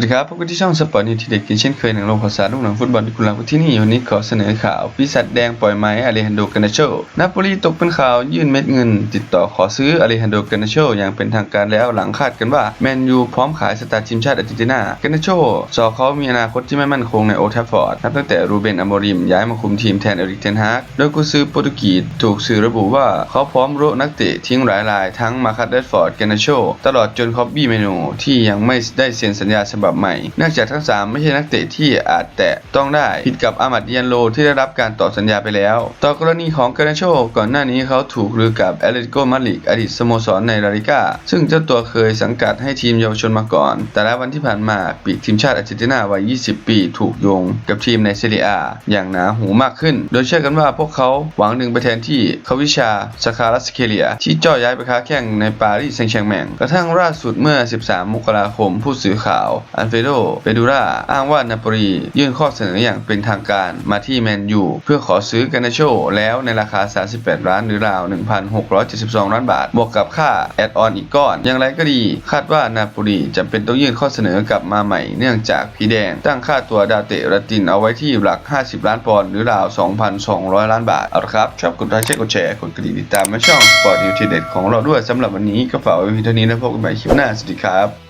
วัสดีครับพบกันที่ช่องสปอร์ตนิวที่เด็กกินเช่นเคยหนังลงข่าวสารลูกหนังฟุตบอลที่คุณรักที่นี่วันนี้ขอเสนอข่าวปีศาจแดงปล่อยไม้อเลฮันโดกานาโชนาโปลีตกเป็นข่าวยื่นเม็ดเงิน ติดต่อขอซื้ออเลฮันโดกานาโชอย่างเป็นทางการแล้วหลังคาดกันว่าแมนยูพร้อมขายสตาร์ทีมชาติอาร์เจนตินากานาโชสอเขามีอนาคตที่ไม่มั่นคงในโอทัฟฟอร์ดนับตั้งแต่รูเบนอโมริมย้ายมาคุมทีมแทนเอริกเทนฮากโดยกุซือโปรตุเกสถูกสื่อระบุว่าเขาพร้อมโรนักเตะทิ้งหลายรายทั้งมาคัตเดฟอร์ดกานาโชตลอดจนคอบบี้เมโนที่ยังไม่ได้เซ็นสัญญาฉบับใหม่ เนื่องจากทั้ง 3 ไม่ใช่นักเตะที่อาจแตะต้องได้ผิดกับอามัดยันโลที่ได้รับการต่อสัญญาไปแล้ว ต่อกรณีของกานาโชก่อนหน้านี้เขาถูกลือกับแอตเลติโกมาดริดอดีตสโมสรในลาลิก้าซึ่งเจ้าตัวเคยสังกัดให้ทีมเยาวชนมาก่อน แต่และวันที่ผ่านมาปีกทีมชาติอาร์เจนตินาวัย 20 ปี ถูกโยงกับทีมในเซเรียออย่างหนาหูมากขึ้น โดยเชื่อกันว่าพวกเขาหวังดึงไปแทนที่คาวิชาสคารัสเคเลีย ที่เจ่อย้ายไปค้าแข่งในปารีสแซงต์แชร์แมงกระทั่งล่าสุดเมื่อ 13 มกราคมผู้สื่อข่าวอันเฟโดเปดูราอ้างว่านาโปลียื่นข้อเสนออย่างเป็นทางการมาที่แมนยูเพื่อขอซื้อกานาโชแล้วในราคา 38 ล้านหรือราว 1,672 ล้านบาท บวกกับค่าแอดออนอีกก้อน อย่างไรก็ดี คาดว่านาโปลีจำเป็นต้องยื่นข้อเสนอกลับมาใหม่ เนื่องจากผีแดง ตั้งค่าตัวดาเตะตินเอาไว้ที่หลัก 50 ล้านปอนด์หรือราว 2,200 ล้านบาท เอาละครับ ชอบกดไลค์กดแชร์กดกระดิ่งติดตามมาช่อง Sport News ทีเด็ดของเราด้วยสำหรับวันนี้ก็ฝากไว้เพียงเท่านี้แล้วพบกันใหม่คลิปหน้าสวัสดีครับ